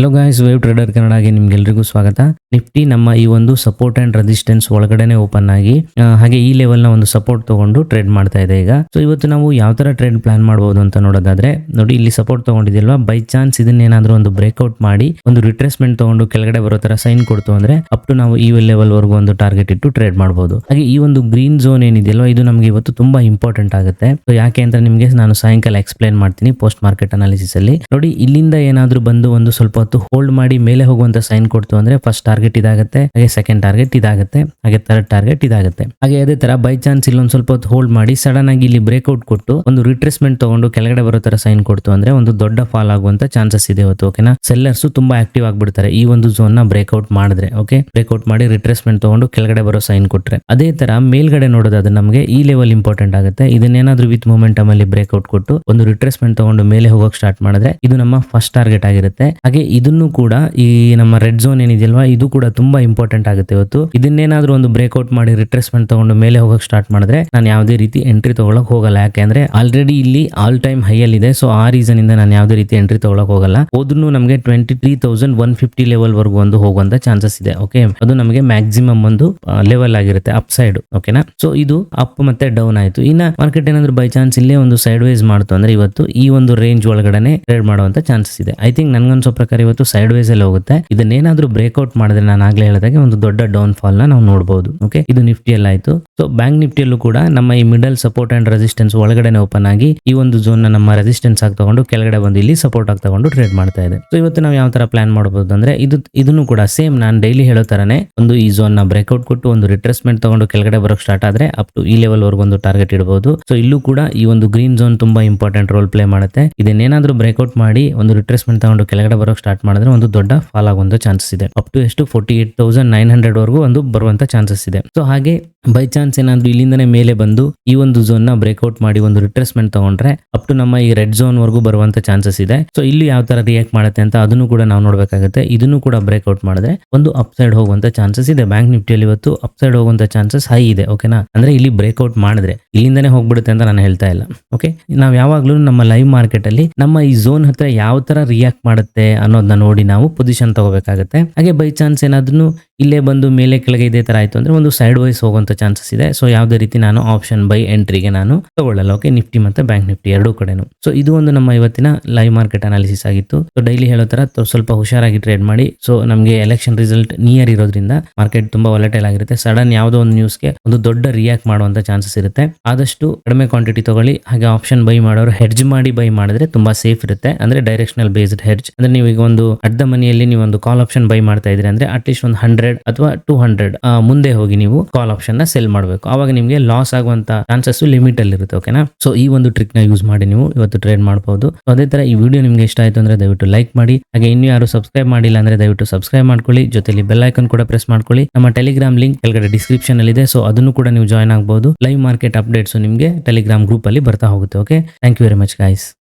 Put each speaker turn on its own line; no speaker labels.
Hello guys wave trader ಕನ್ನಡಗೆ ನಿಮ್ಗೆಲ್ರಿಗೂ ಸ್ವಾಗತ. ನಿಫ್ಟಿ ನಮ್ಮ ಈ ಒಂದು ಸಪೋರ್ಟ್ ಅಂಡ್ ರೆಸಿಸ್ಟೆನ್ಸ್ ಒಳಗಡೆನೆ ಓಪನ್ ಆಗಿ ಹಾಗೆ ಈ ಲೆವೆಲ್ನ ಒಂದು ಸಪೋರ್ಟ್ ತಗೊಂಡು ಟ್ರೇಡ್ ಮಾಡ್ತಾ ಇದೆ ಈಗ. ಸೊ ಇವತ್ತು ನಾವು ಯಾವ ತರ ಟ್ರೇಡ್ ಪ್ಲಾನ್ ಮಾಡಬಹುದು ಅಂತ ನೋಡೋದಾದ್ರೆ, ನೋಡಿ ಇಲ್ಲಿ ಸಪೋರ್ಟ್ ತಗೊಂಡಿದ್ದಿಲ್ವಾ ಬೈ ಚಾನ್ಸ್ ಇದನ್ನೇನಾದ್ರೂ ಒಂದು ಬ್ರೇಕ್ಔಟ್ ಮಾಡಿ, ಒಂದು ರಿಟ್ರೆಸ್ಮೆಂಟ್ ತಗೊಂಡು ಕೆಳಗಡೆ ಬರೋ ತರ ಸೈನ್ ಕೊಡ್ತು ಅಂದ್ರೆ ಅಪ್ ಟು ನಾವು ಈ ಲೆವೆಲ್ ವರೆಗೂ ಒಂದು ಟಾರ್ಗೆಟ್ ಇಟ್ಟು ಟ್ರೇಡ್ ಮಾಡಬಹುದು ಹಾಗೆ ಈ ಒಂದು ಗ್ರೀನ್ ಝೋನ್ ಏನಿದೆಯಲ್ವಾ ಇದು ನಮಗೆ ಇವತ್ತು ತುಂಬಾ ಇಂಪಾರ್ಟೆಂಟ್ ಆಗುತ್ತೆ. ಸೊ ಯಾಕೆ ಅಂತ ನಿಮಗೆ ನಾನು ಸಾಯಂಕಾಲ ಎಕ್ಸ್ಪ್ಲೈನ್ ಮಾಡ್ತೀನಿ ಪೋಸ್ಟ್ ಮಾರ್ಕೆಟ್ ಅನಾಲಿಸಿಸ್ ಅಲ್ಲಿ. ನೋಡಿ ಇಲ್ಲಿಂದ ಏನಾದ್ರೂ ಬಂದು ಒಂದು ಸ್ವಲ್ಪ ಹೊತ್ತು ಹೋಲ್ಡ್ ಮಾಡಿ ಮೇಲೆ ಹೋಗುವಂತ ಸೈನ್ ಕೊಡ್ತು ಅಂದ್ರೆ ಫಸ್ಟ್ ಟಾರ್ಗೆಟ್ ಇದಾಗುತ್ತೆ, ಹಾಗೆ ಸೆಕೆಂಡ್ ಟಾರ್ಗೆಟ್ ಇದಾಗುತ್ತೆ, ಹಾಗೆ ಥರ್ಡ್ ಟಾರ್ಗೆಟ್ ಇದಾಗುತ್ತೆ. ಹಾಗೆ ಅದೇ ತರ ಬೈ ಚಾನ್ಸ್ ಇಲ್ಲೊಂದು ಸ್ವಲ್ಪ ಹೊತ್ತು ಹೋಲ್ಡ್ ಮಾಡಿ ಸಡನ್ ಆಗಿ ಇಲ್ಲಿ ಬ್ರೇಕ್ಔಟ್ ಕೊಟ್ಟು ಒಂದು ರಿಟ್ರೇಸ್ಮೆಂಟ್ ತಗೊಂಡು ಕೆಳಗಡೆ ಬರೋ ತರ ಸೈನ್ ಕೊಡ್ತು ಅಂದ್ರೆ ಒಂದು ದೊಡ್ಡ ಫಾಲ್ ಆಗುವಂತ ಚಾನ್ಸಸ್ ಇದೆ ಇವತ್ತು ಓಕೆನಾ ಸೆಲ್ಲರ್ಸ್ ತುಂಬಾ ಆಕ್ಟಿವ್ ಆಗ್ಬಿಡ್ತಾರೆ ಈ ಒಂದು ಝೋನ್ನ ಬ್ರೇಕ್ಔಟ್ ಮಾಡಿದ್ರೆ ಓಕೆ ಬ್ರೇಕ್ಔಟ್ ಮಾಡಿ ರಿಟ್ರೇಸ್ಮೆಂಟ್ ತಗೊಂಡು ಕೆಳಗಡೆ ಬರೋ ಸೈನ್ ಕೊಟ್ರೆ. ಅದೇ ತರ ಮೇಲ್ಗಡೆ ನೋಡೋದಾದ್ರೆ ನಮಗೆ ಈ ಲೆವೆಲ್ ಇಂಪಾರ್ಟೆಂಟ್ ಆಗುತ್ತೆ. ಇದನ್ನೇನಾದ್ರೂ ವಿತ್ ಮೂಮೆಂಟ್ ಅಲ್ಲಿ ಬ್ರೇಕ್ಔಟ್ ಕೊಟ್ಟು ಒಂದು ರಿಟ್ರೇಸ್ಮೆಂಟ್ ತಗೊಂಡು ಮೇಲೆ ಹೋಗೋಕೆ ಸ್ಟಾರ್ಟ್ ಮಾಡಿದ್ರೆ ಇದು ನಮ್ಮ ಫಸ್ಟ್ ಟಾರ್ಗೆಟ್ ಆಗಿರುತ್ತೆ. ಹಾಗೆ ಇದನ್ನು ಕೂಡ ಈ ನಮ್ಮ ರೆಡ್ ಝೋನ್ ಏನಿದೆಯಲ್ವಾ, ಇದು ಕೂಡ ತುಂಬಾ ಇಂಪಾರ್ಟೆಂಟ್ ಆಗುತ್ತೆ ಇವತ್ತು. ಇದನ್ನೇನಾದ್ರೂ ಒಂದು ಬ್ರೇಕ್ಔಟ್ ಮಾಡಿ ರಿಟ್ರೆಸ್ಮೆಂಟ್ ತಗೊಂಡು ಮೇಲೆ ಹೋಗಕ್ಕೆ ಸ್ಟಾರ್ಟ್ ಮಾಡಿದ್ರೆ ನಾನು ಯಾವುದೇ ರೀತಿ ಎಂಟ್ರಿ ತಗೊಳಕ್ ಹೋಗಲ್ಲ. ಯಾಕೆಂದ್ರೆ ಆಲ್ರೆಡಿ ಇಲ್ಲಿ ಆಲ್ ಟೈಮ್ ಹೈ ಅಲ್ಲಿ ಇದೆ ಸೊ ಆ ರೀಸನ್ ಇಂದ ನಾನು ಯಾವುದೇ ರೀತಿ ಎಂಟ್ರಿ ತಗೊಳಕ್ ಹೋಗಲ್ಲ. ಹೋದ್ರೂ ನಮಗೆ twenty three thousand one fifty level ವರೆಗೂ ಒಂದು ಹೋಗುವಂತ ಚಾನ್ಸಸ್ ಇದೆ ಓಕೆ ಅದು ನಮಗೆ ಮ್ಯಾಕ್ಸಿಮಮ್ ಒಂದು ಲೆವೆಲ್ ಆಗಿರುತ್ತೆ ಅಪ್ ಸೈಡ್ ಓಕೆನಾ ಸೊ ಇದು ಅಪ್ ಮತ್ತೆ ಡೌನ್ ಆಯ್ತು. ಇನ್ನ ಮಾರ್ಕೆಟ್ ಏನಾದ್ರು ಬೈ ಚಾನ್ಸ್ ಇಲ್ಲೇ ಒಂದು ಸೈಡ್ ವೈಸ್ ಮಾಡ್ತು ಅಂದ್ರೆ ಇವತ್ತು ಈ ಒಂದು ರೇಂಜ್ ಒಳಗಡೆ ಟ್ರೇಡ್ ಮಾಡುವಂತ ಚಾನ್ಸಸ್ ಇದೆ. ಐ ಥಿಂಕ್ ನನ್ಗನ್ಸೋ ಪ್ರಕಾರ ಇವತ್ತು ಸೈಡ್ ವೈಸ್ ಅಲ್ಲಿ ಹೋಗುತ್ತೆ. ಇದನ್ನೇನಾದ್ರೂ ಬ್ರೇಕ್ಔಟ್ ಮಾಡಿದ್ರೆ ನಾನು ಆಗ್ಲೇ ಹೇಳಿದಾಗೆ ಒಂದು ದೊಡ್ಡ ಡೌನ್ ಫಾಲ್ನ ನಾವು ನೋಡಬಹುದು ಓಕೆ ಇದು ನಿಫ್ಟಿ ನಿಫ್ಟಿಯಲ್ಲಿ ಆಯ್ತು. ಸೊ ಬ್ಯಾಂಕ್ ನಿಫ್ಟಿಯಲ್ಲೂ ಕೂಡ ನಮ್ಮ ಈ ಮಿಡಲ್ ಸಪೋರ್ಟ್ ಅಂಡ್ ರೆಸಿಸ್ಟೆನ್ಸ್ ಒಳಗಡೆ ಓಪನ್ ಆಗಿ ಈ ಒಂದು ಝೋನ್ ನಮ್ಮ ರೆಸಿಸ್ಟೆನ್ಸ್ ಆಗಿ ತಗೊಂಡು ಕೆಳಗಡೆ ಬಂದು ಇಲ್ಲಿ ಸಪೋರ್ಟ್ ಆಗಿ ತಗೊಂಡು ಟ್ರೇಡ್ ಮಾಡ್ತಾ ಇದೆ. ಸೊ ಇವತ್ತು ನಾವು ಯಾವ ತರ ಪ್ಲಾನ್ ಮಾಡಬಹುದು ಅಂದ್ರೆ ಇದು, ಇದನ್ನು ಕೂಡ ಸೇಮ್ ನಾನು ಡೈಲಿ ಹೇಳೋ ತರನೇ ಒಂದು ಈ ಝೋನ್ನ ಬ್ರೇಕ್ಔಟ್ ಕೊಟ್ಟು ಒಂದು ರಿಟ್ರೆಸ್ಮೆಂಟ್ ತಗೊಂಡು ಕೆಳಗಡೆ ಬರೋಕ್ ಸ್ಟಾರ್ಟ್ ಆದ್ರೆ ಅಪ್ ಟು ಈ ಲೆವೆಲ್ ವರ್ಗ ಒಂದು ಟಾರ್ಗೆಟ್ ಇಡಬಹುದು ಸೊ ಇಲ್ಲೂ ಕೂಡ ಈ ಒಂದು ಗ್ರೀನ್ ಝೋನ್ ತುಂಬಾ ಇಂಪಾರ್ಟೆಂಟ್ ರೋಲ್ ಪ್ಲೇ ಮಾಡುತ್ತೆ. ಇದನ್ನೇನಾದ್ರೂ ಬ್ರೇಕ್ಔಟ್ ಮಾಡಿ ಒಂದು ರಿಟ್ರೆಸ್ಮೆಂಟ್ ತಗೊಂಡು ಕೆಳಗಡೆ ಬರೋಕ್ ಮಾಡಿದ್ರೆ ಒಂದು ದೊಡ್ಡ ಫಾಲ್ ಆಗುವಂತ ಚಾನ್ಸಸ್ ಇದೆ. ಅಪ್ ಟು ಎಷ್ಟು? Forty eight thousand nine hundred ವರೆಗೂ ಒಂದು ಬರುವಂತ ಚಾನ್ಸಸ್ ಇದೆ. ಸೊ ಹಾಗೆ ಬೈ ಚಾನ್ಸ್ ಏನಾದ್ರೂ ಇಲ್ಲಿಂದನೇ ಮೇಲೆ ಬಂದು ಈ ಒಂದು ಝೋನ್ನ ಬ್ರೇಕ್ಔಟ್ ಮಾಡಿ ಒಂದು ರಿಟ್ರೆಸ್ಮೆಂಟ್ ತಗೊಂಡ್ರೆ ಅಪ್ ಟು ನಮ್ಮ ಈ ರೆಡ್ ಝೋನ್ ವರೆಗೂ ಬರುವಂತ ಚಾನ್ಸಸ್ ಇದೆ. ಸೊ ಇಲ್ಲಿ ಯಾವ ತರ ರಿಯಾಕ್ಟ್ ಮಾಡುತ್ತೆ ಅಂತ ಅದನ್ನು ಕೂಡ ನಾವು ನೋಡಬೇಕಾಗುತ್ತೆ. ಇದನ್ನು ಕೂಡ ಬ್ರೇಕ್ಔಟ್ ಮಾಡಿದ್ರೆ ಒಂದು ಅಪ್ ಸೈಡ್ ಹೋಗುವಂತ ಚಾನ್ಸಸ್ ಇದೆ. ಬ್ಯಾಂಕ್ ನಿಫ್ಟಿಯಲ್ಲಿ ಇವತ್ತು ಅಪ್ ಸೈಡ್ ಹೋಗುವಂತ ಚಾನ್ಸಸ್ ಹೈ ಇದೆ ಓಕೆನಾ ಅಂದ್ರೆ ಇಲ್ಲಿ ಬ್ರೇಕ್ಔಟ್ ಮಾಡಿದ್ರೆ ಇಲ್ಲಿಂದನೇ ಹೋಗ್ಬಿಡುತ್ತೆ ಅಂತ ನಾನು ಹೇಳ್ತಾ ಇಲ್ಲ ಓಕೆ ನಾವು ಯಾವಾಗ್ಲೂ ನಮ್ಮ ಲೈವ್ ಮಾರ್ಕೆಟ್ ಅಲ್ಲಿ ನಮ್ಮ ಈ ಝೋನ್ ಹತ್ರ ಯಾವ ತರ ರಿಯಾಕ್ಟ್ ಮಾಡುತ್ತೆ ಅನ್ನೋದನ್ನ ನೋಡಿ ನಾವು ಪೊಸಿಷನ್ ತಗೋಬೇಕಾಗುತ್ತೆ. ಹಾಗೆ ಬೈ ಚಾನ್ಸ್ ಏನಾದ್ರೂ ಇಲ್ಲೇ ಬಂದು ಮೇಲೆ ಕೆಳಗೆ ಇದೇ ತರ ಆಯ್ತು ಅಂದ್ರೆ ಒಂದು ಸೈಡ್ ವೈಸ್ ಹೋಗುವಂತ ಚಾನ್ಸಸ್ ಇದೆ. ಸೊ ಯಾವುದೇ ರೀತಿ ನಾನು ಆಪ್ಷನ್ ಬೈ ಎಂಟ್ರಿಗೆ ನಾನು ತಗೊಳ್ಳಲ್ಲ. ಓಕೆ ನಿಫ್ಟಿ ಮತ್ತೆ ಬ್ಯಾಂಕ್ ನಿಫ್ಟಿ ಎರಡೂ ಕಡೆನು. ಸೊ ಇದು ಒಂದು ನಮ್ಮ ಇವತ್ತಿನ ಲೈವ್ ಮಾರ್ಕೆಟ್ ಅನಾಲಿಸಿಸ್ ಆಗಿತ್ತು. ಸೊ ಡೈಲಿ ಹೇಳೋ ತರ ಸ್ವಲ್ಪ ಹುಷಾರಾಗಿ ಟ್ರೇಡ್ ಮಾಡಿ. ಸೊ ನಮಗೆ ಎಲೆಕ್ಷನ್ ರಿಸಲ್ಟ್ ನಿಯರ್ ಇರೋದ್ರಿಂದ ಮಾರ್ಕೆಟ್ ತುಂಬಾ ವಾಲಟೈಲ್ ಆಗಿರುತ್ತೆ. ಸಡನ್ ಯಾವುದೋ ಒಂದು ನ್ಯೂಸ್ಗೆ ಒಂದು ದೊಡ್ಡ ರಿಯಾಕ್ಟ್ ಮಾಡುವಂತ ಚಾನ್ಸಸ್ ಇರುತ್ತೆ. ಆದಷ್ಟು ಕಡಿಮೆ ಕ್ವಾಂಟಿಟಿ ತಗೊಳ್ಳಿ. ಹಾಗೆ ಆಪ್ಷನ್ ಬೈ ಮಾಡೋರು ಹೆಡ್ಜ್ ಮಾಡಿ ಬೈ ಮಾಡಿದ್ರೆ ತುಂಬಾ ಸೇಫ್ ಇರುತ್ತೆ. ಅಂದ್ರೆ ಡೈರೆಕ್ಷನಲ್ ಬೇಸ್ಡ್ ಹೆಡ್ಜ್ ಅಂದ್ರೆ ನೀವು ಈಗ ಒಂದು ಅರ್ಧ ಮನೆಯಲ್ಲಿ ನೀವು ಒಂದು ಕಾಲ್ ಆಪ್ಷನ್ ಬೈ ಮಾಡ್ತಾ ಇದ್ರೆ ಅಂದ್ರೆ ಅಟ್ಲೀಸ್ಟ್ ಒಂದು ಹಂಡ್ರೆಡ್ ಅಥವಾ ಟೂ ಹಂಡ್ರೆಡ್ ಮುಂದೆ ಹೋಗಿ ನೀವು ಕಾಲ್ ಆಪ್ಷನ್ನ ಸೆಲ್ ಮಾಡಬೇಕು. ಅವಾಗ ನಿಮಗೆ ಲಾಸ್ ಆಗುವಂತ ಚಾನ್ಸಸ್ ಲಿಮಿಟ್ ಅಲ್ಲಿ ಇರುತ್ತೆ ಓಕೆನಾ ಸೊ ಈ ಒಂದು ಟ್ರಿಕ್ನ ಯೂಸ್ ಮಾಡಿ ನೀವು ಇವತ್ತು ಟ್ರೇಡ್ ಮಾಡಬಹುದು ಅದೇ ತರ ಈ ವಿಡಿಯೋ ನಿಮ್ಗೆ ಇಷ್ಟ ಆಯ್ತು ಅಂದ್ರೆ ದಯವಿಟ್ಟು ಲೈಕ್ ಮಾಡಿ. ಹಾಗೆ ಇನ್ನು ಯಾರು ಸಬ್ಸ್ಕ್ರೈಬ್ ಮಾಡಿಲ್ಲ ಅಂದ್ರೆ ದಯವಿಟ್ಟು ಸಬ್ಸ್ಕ್ರೈಬ್ ಮಾಡ್ಕೊಳ್ಳಿ. ಜೊತೆಲಿ ಬೆಲ್ ಐಕನ್ ಕೂಡ ಪ್ರೆಸ್ ಮಾಡ್ಕೊಳ್ಳಿ. ನಮ್ಮ ಟೆಲಿಗ್ರಾಮ್ ಲಿಂಕ್ ಕೆಳಗಡೆ ಡಿಸ್ಕ್ರಿಪ್ಷನ್ ಅಲ್ಲಿ ಇದೆ ಸೊ ಅದನ್ನು ಕೂಡ ನೀವು ಜಾಯ್ನ್ ಆಗಬಹುದು ಲೈವ್ ಮಾರ್ಕೆಟ್ ಅಪ್ಡೇಟ್ಸ್ ನಿಮಗೆ ಟೆಲಿಗ್ರಾಮ್ ಗ್ರೂಪ್ ಅಲ್ಲಿ ಬರ್ತಾ ಹೋಗುತ್ತೆ okay thank you very much guys